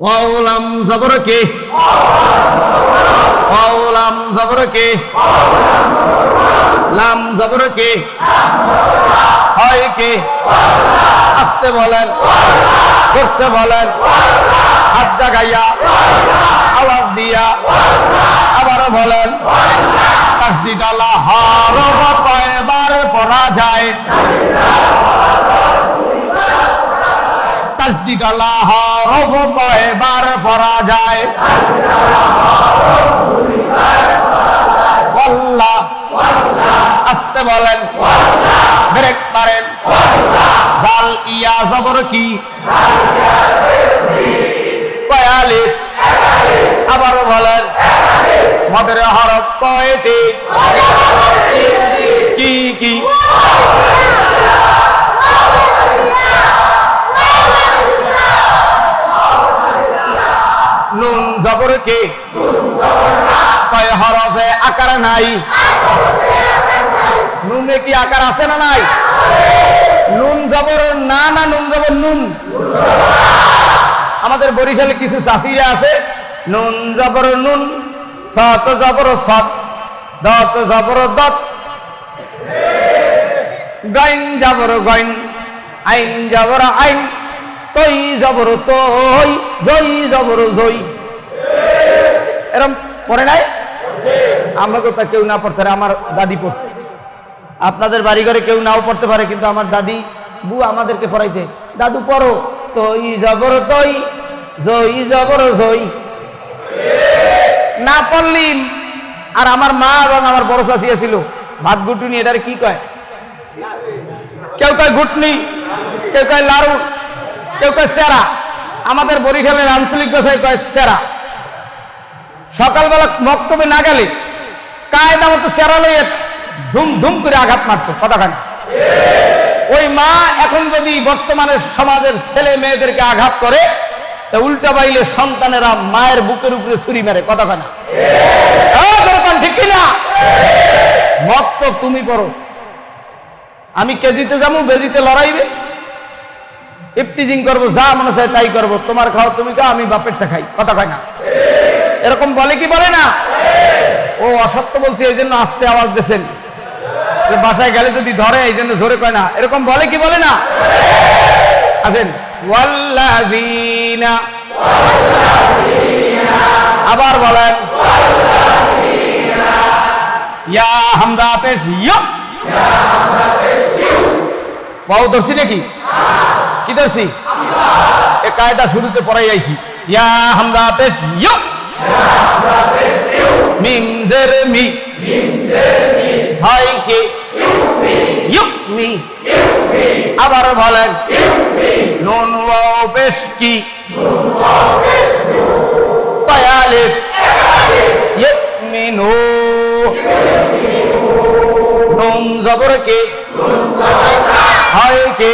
ওয়াউলাম জবর কে? ওয়াউলাম জবর কে? লাম জবর কে? হয় কে? আসতে বলেন। করতে বলেন। হাত জাগাইয়া, আওয়াজ দিয়া, আবারও বলেন। তাসদিদালা হরফ কয়বার পড়া যায় তাসদিদালা হরফ কয়বার পড়া যায়। আল্লাহ আসতে বলেন। ব্রেক মারেন। জাল ইয়া জবর কি? কয়ালিফ আবার বলেন। মদের হরফ কয়টি? কি কি নুন জবর কে? কয় হরফে আকার নাই। নুনে কি আকার আছে না নাই? নুন জবর না না নুন জবর নুন। আমাদের বরিশালে কিছু চাষিরা আছে। নুন জবর নুন সত জবর সত দত জবর দত। গাইন জবর গাইন, আইন জবর আইন তৈ জবর তৈ জই জবর জই। এরম পড়ে নাই? আমাকে তো কেউ না পড়তে পারে, আমার দাদি পড়ছে। আপনাদের বাড়ি ঘরে কেউ নাও পড়তে পারে, কিন্তু আমার দাদি, বু, আমাদেরকে পড়াইতে। দাদু, পড়ো। তৈ জবর তৈ জই, জবর, জই। না পড়লি আর আমার মা এবং আমার বড় শাশিয়া ছিল ভাত গুটুনি এটার কি কয়? কেউ কয় গুটনি কেউ কয় লাড়ু, কেউ কয় সেরা। আমাদের বরিশালের আঞ্চলিক ভাষায় কয় সেরা। সকালবেলা বক্তব্যে না গেলে কায়দা মতো সেরা লইয়ে ধুম ধুম করে আঘাত মারতো, কতখানি? ওই মা এখন যদি বর্তমানের সমাজের ছেলে মেয়েদেরকে আঘাত করে, তা উল্টা বাইলে সন্তানেরা মায়ের বুকের উপরে ছুরি মারে, কতখানি? ঠিক কিনা? মত তুমি পড়ো আমি কেজিতে যাব, বেজিতে লড়াইবে। ইফটিজিং করব, যা মনে চায় তাই করব। তোমার খাও, তুমি খাও, আমি বাপেরটা খাই কথা কয় না এরকম বলে কি বলে না? ও, অসত্য বলছে, এই জন্য আস্তে আওয়াজ দিয়েছেন। বাসায় গেলে যদি ধরে, এই জন্য জোরে কয় না। এরকম বলে কি বলে না? ওয়াল্লাযীনা। আবার বলেন। ইয়া নাকি? কি ধরছি? এ কায়দা শুরুতে পড়াই যাইছি ইয়া হামদা পেশ ইয়ো জের মি হয় কি ইয়ো মি আবার বলেন নুন ওয়াও পেশ কি তায়ালিফ ইয়মিনু নুন জবর কে হয় কে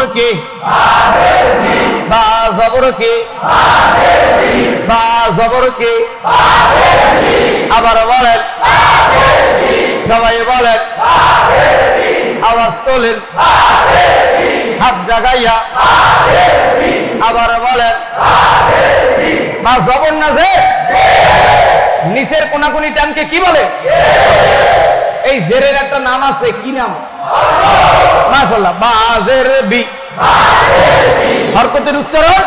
জবর বা জবর বা জবর আবার বলেন, সবাই বলেন, আওয়াজ তোলেন, হাত জাগাইয়া, আবার বলেন, বা জবর না যে? নিচের কোনাকুনি টানকে কি বলে? এই জেরের একটা নাম আছে, কি নাম? মাশাল্লাহ বাজের বি। হরকতের উচ্চারণ?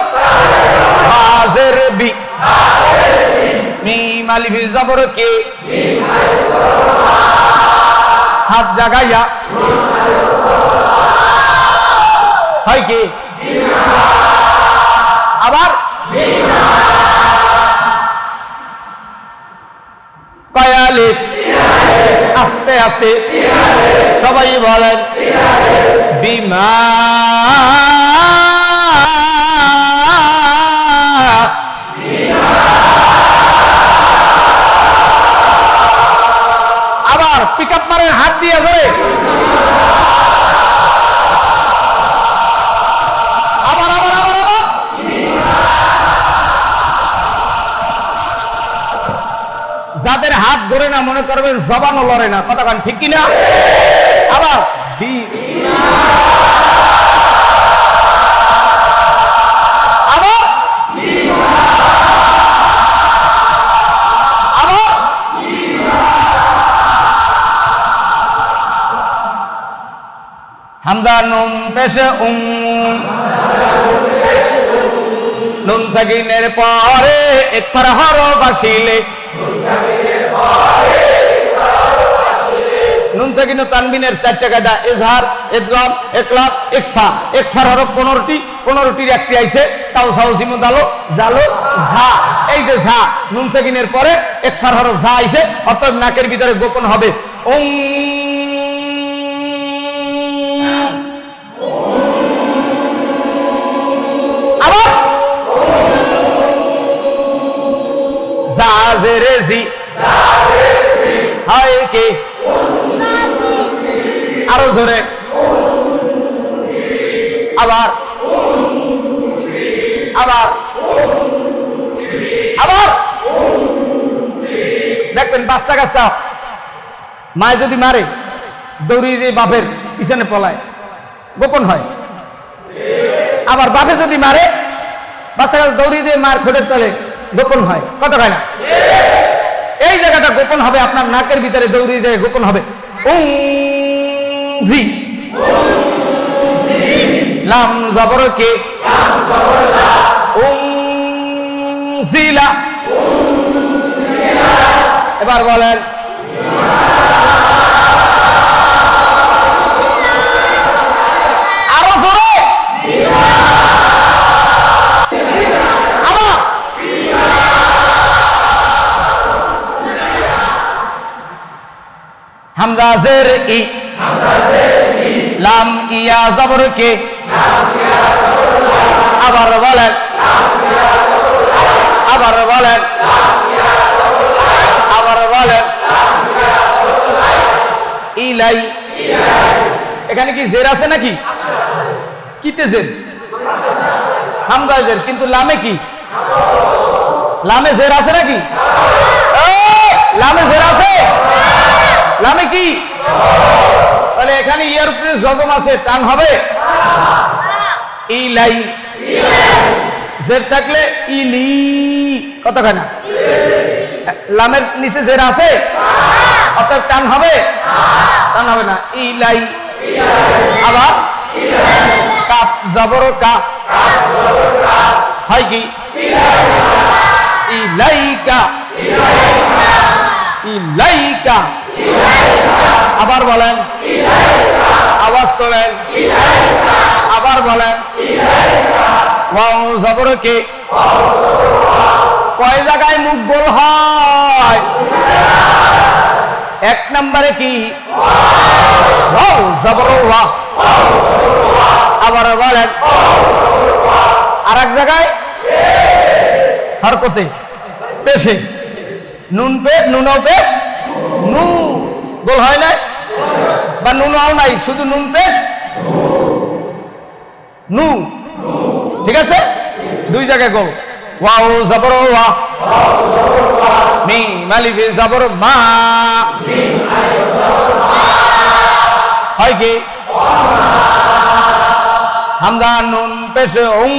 বাজের বি। মিম আলিফ জবর কে? হাত জাগাইয়া। হয় কি? আবার? কয়ালে আস্তে আস্তে। সবাই বলেন বিমা মনে করবেন জবানও লড়ে না। কতক্ষণ ঠিক কিনা? আবার হামজা নুন পেশে উম, নুন সাকিনের পরে একবার হরফ আসিলে নুন সাকিন তানবিনের চারটে কায়দা এজহার, এদগাম একলাম একফা। একফার হরফ পনেরোটি, পনেরোটির একটি আইছে, তাও সাউসিমু দালো, জালো, ঝা। এই যে ঝা নুন সাকিনের পরে একফার হরফ ঝা আইছে, অর্থাৎ নাকের ভিতরে গোপন হবে। ওং, আবার হয় কি? আরও জোরে। আবার। আবার। আবার। দেখবেন, বাচ্চা কাচ্চা, মায় যদি মারে, দৌড়ি যে বাপের পিছনে পলায়। গোপন হয়। আবার বাপে যদি মারে, বাচ্চা কাছে দৌড়িয়ে দিয়ে মার খোঁটের তলে গোপন হয়। কত খায় না? এই জায়গাটা গোপন হবে, আপনার নাকের ভিতরে দৌড়িয়ে যায় গোপন হবে। উং জি। লাম জবর কে? উং জিলা এবার বলেন। আরও জোরে। হামজা জের ই লাম ইয়া জবর কে? আবার বলেন। আবার বলেন। আবার বলেন। ইলাই। এখানে কি জের আছে নাকি? কিতে জের? হামজা জের, কিন্তু লামে কি? লামে জের আছে নাকি? লামে জের আছে? লামে কি? তাহলে এখানে ইয়ার উপরে জজম আছে, টান হবে? ইলাই। জের থাকলে ইলি। কত কতখানি লামের নিচে জের আছে? অর্থাৎ টান হবে? টান হবে না। ইলাই। আবার? কাপ জবর কা। হয় কি? ইলাইকা। ইলাইকা। আবার বলেন তোলেন আবার বলেন। জবর কয় জায়গায় মুখ গোল হয়? এক নম্বরে কি? জবর আবার বলেন। আর এক জায়গায়? হরকতে। পেশে। নুন পে নুনও পেশ। নু। গোল হয় না বা নুনও নাই, শুধু নুন পেশ নু ঠিক আছে? দুই জায়গায় গোল ওয়াও, জবর ওয়া। মিম মালিফে জবর মা। হয় কি? হামদা নুন পেশে উং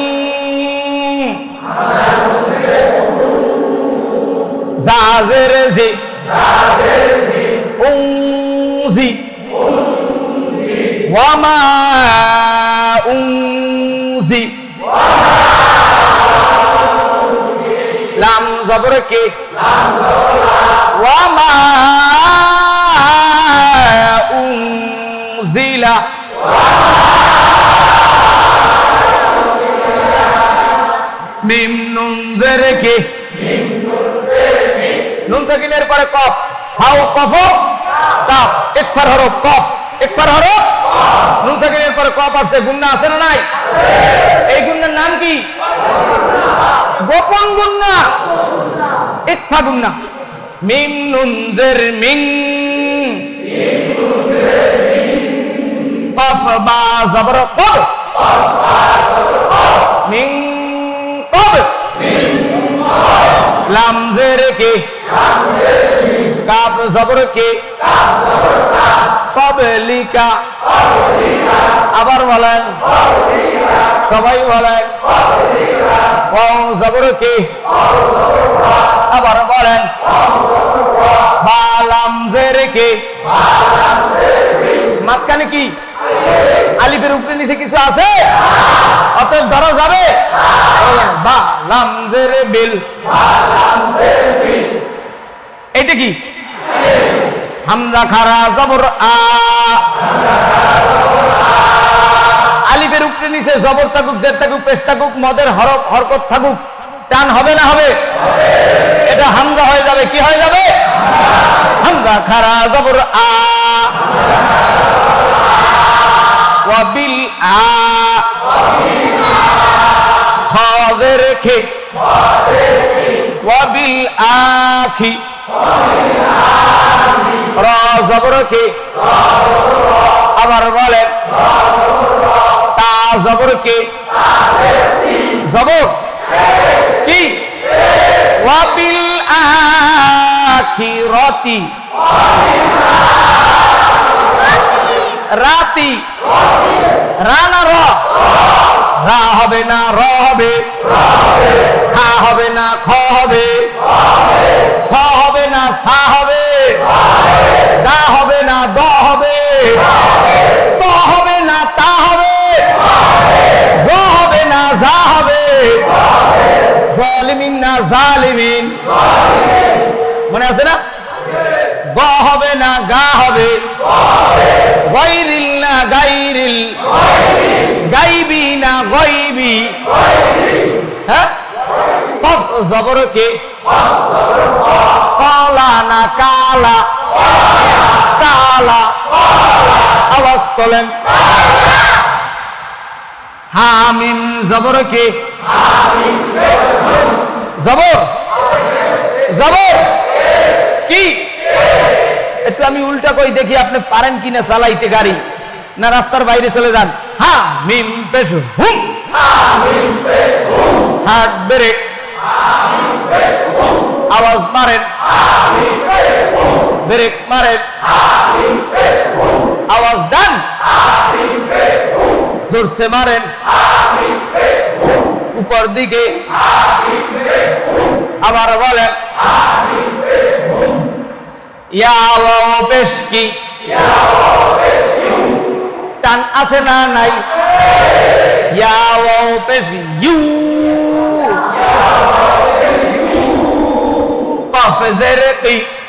জাজের জি। উং ওয়ামা উং জি লাম জবর কে ওয়ামা উং জিলা মিম নুন জেরে কে নুন সাকিনের পরে কফ হাউ কফ কাপ একবার হরো কফ একবার হরো নুন সাকিনের পরে কফ আসছে গুন্না আছে না নাই? এই গুন্নার নাম কি? গোপন গুন্না ইকফা গুন্না মিম নুন জের মিং কফ বা জবর কব মিং কব লাম জের কে? কাপ জবর কে? কবলিকা আবার বলেন সবাই বলেন জবর কি আবার বলেন বালাম জের কি মাঝখানে কি? আলিফের উপরে নিচে কিছু আছে? অতএব ধরা যাবে? বা লাম জের বিল এটা কি? হামজা খারা জবর আ। আলিফের উপরে নিচে জবর থাকুক জের থাকুক, পেশ থাকুক, মদের হরফ, হরকত থাকুক। টান হবে না হবে? এটা হামজা হয়ে যাবে, কি হয়ে যাবে? হামজা খারা জবর আ। ওয়াবিল আ। আখি। র জবর কে? আবার বলেন তা জবর কে? জবর কি? ওয়াবিল আখিরাতি। রাতি। রানা র। রা হবে না, র হবে। খা হবে না, খ হবে। স না সা হবে। দা হবে না দ হবে। ত হবে না তা হবে। জ হবে না যা হবে। জালিমিন না জালিমিন। মনে আছে না? গ হবে না গা হবে। গৈরিল না গাইরিল গাইবি না গইবি হ্যাঁ? কফ না কালা কালা। আওয়াজ তোলেন। হামিম জবর কে? জবর? জবর? কি? একটু আমি উল্টা কই দেখি, আপনি পারেন কিনা চালাইতে গাড়ি? না, রাস্তার বাইরে চলে যান। হা মিম পেশ হুম। হাত ব্রেক আওয়াজ মারেন। ব্রেক মারেন আওয়াজ ডান জোরসে মারেন। উপর দিকে। আবার বলেন পেশ কি? টান আছে না নাই? পেশ ইউ। কফ জের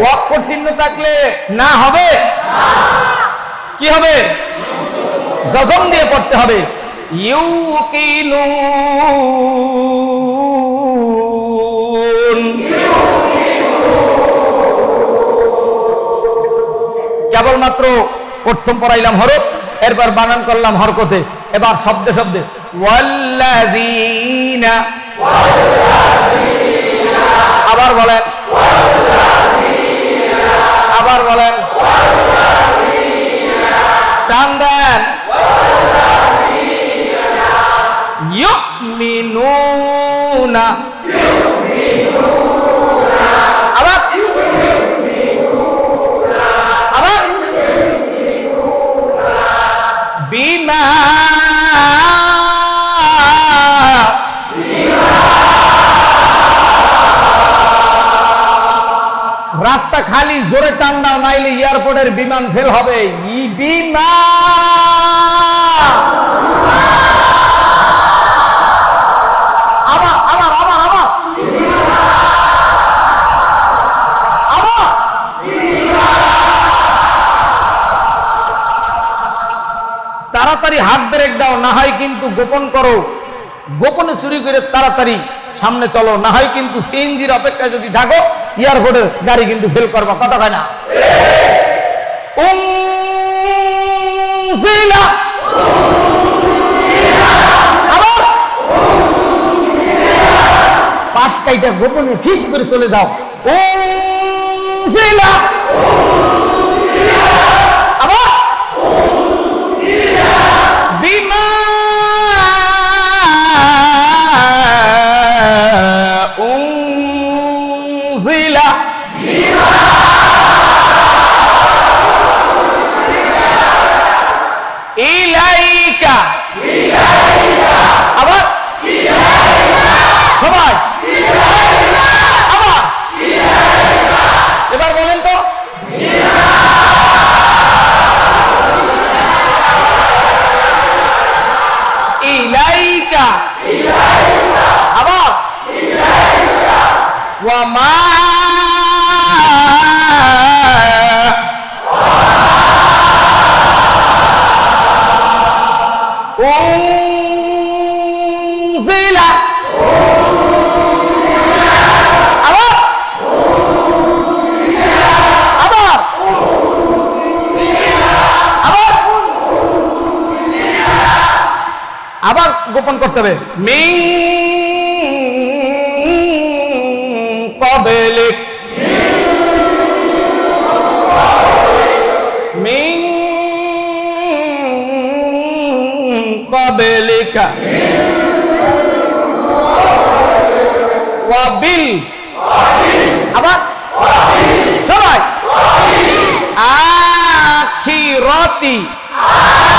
ওয়াকফের চিহ্ন থাকলে না হবে? কি হবে? জজম দিয়ে পড়তে হবে। ইউকিনুন কেবলমাত্র প্রথম পড়াইলাম হরফ, এরপর বানান করলাম হরকতে। এবার শব্দে শব্দে। আবার বলেন। আবার বলেন টান দেন। ইউমিনুনা। আবার। আবার। বিমা নাইলে বিমান ফেল হবে। তাড়াতাড়ি হাত ব্রেক দাও, না হয় কিন্তু গোপন করো। গোপনে চুরি করে তাড়াতাড়ি সামনে চলো, না হয় কিন্তু সিএনজির অপেক্ষায় যদি থাকো, এয়ারপোর্টের গাড়ি কিন্তু ফেল করবা। কথা কয় না? উনজিলা। আবার? গোপনে ফিস করে চলে যাও। উনজিলা। করতে হবে। মিং কবেলিক। মিং কবেলিকা। ওয়াবিল। আবার। সবাই। আখিরতি। এবার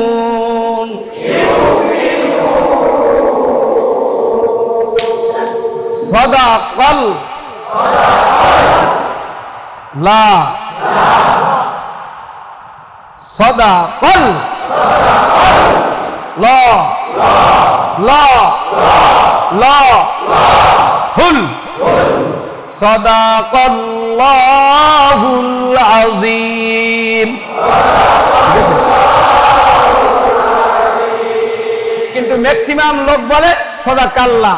يوقنون صدق لا صدق لا لا لا هل صدق الله আল্লাহুল আজিম কিন্তু ম্যাক্সিমাম লোক বলে সদা কাল্লা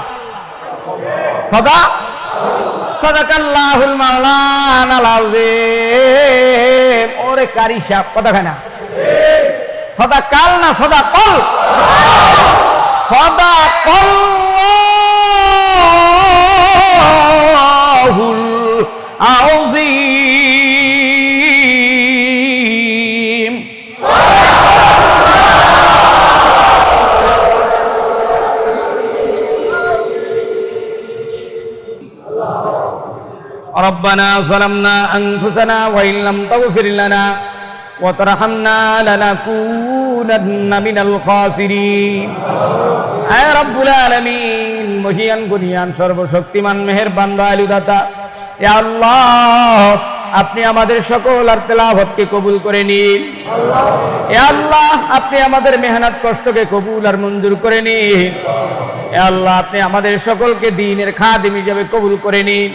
সদা? সদা কাল্লাহুল মাওলানা আজিম ওরে কারি সাহেব কথা খানা সদা কাল না সদা কল সদা কল্লা عظيم. ربنا ظلمنا أنفسنا وإن لم تغفر لنا وترحمنا لنكونن من الخاسرين. يا رب العالمين. মহিয়ান গুনিয়ান সর্বশক্তিমান মেহেরবান দয়ালু দাতা ইয়া আল্লাহ, আপনি আমাদের সকল আর তেলাওয়াতকে কবুল করে নিন। ইয়া আল্লাহ, আপনি আমাদের মেহনত কষ্টকে কবুল আর মঞ্জুর করে নিন। ইয়া আল্লাহ, আপনি আমাদের সকলকে দিনের খাদিম হিসেবে কবুল করে নিন।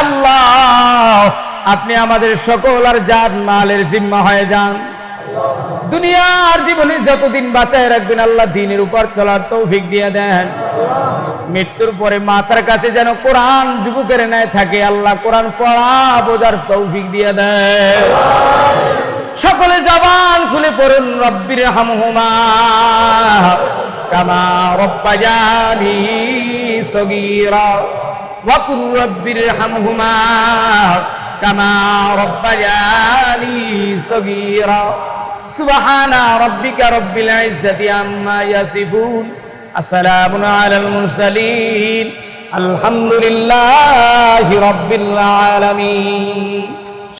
আল্লাহ, আপনি আমাদের সকল আর জাত মালের জিম্মা হয়ে যান। দুনিয়ার জীবনে যতদিন বাঁচায় রাখবেন, আল্লাহ দিনের উপর চলার তৌফিক দিয়ে দেন। মৃত্যুর পরে মাথার কাছে যেন কোরআন যুবকের ন্যায় থাকে, আল্লাহ কোরআন পড়া বোঝার তৌফিক দিয়ে দেয় সকলে জবান খুলে পড়ুন, রব্বির হামহুমা। কামা রব্বাজানি সগীরা। ওয়াকুর রব্বির হামহুমা। كما ربياني صغيرا. سبحان ربك رب العزة عما يصفون. السلام على المرسلين. الحمد لله رب العالمين.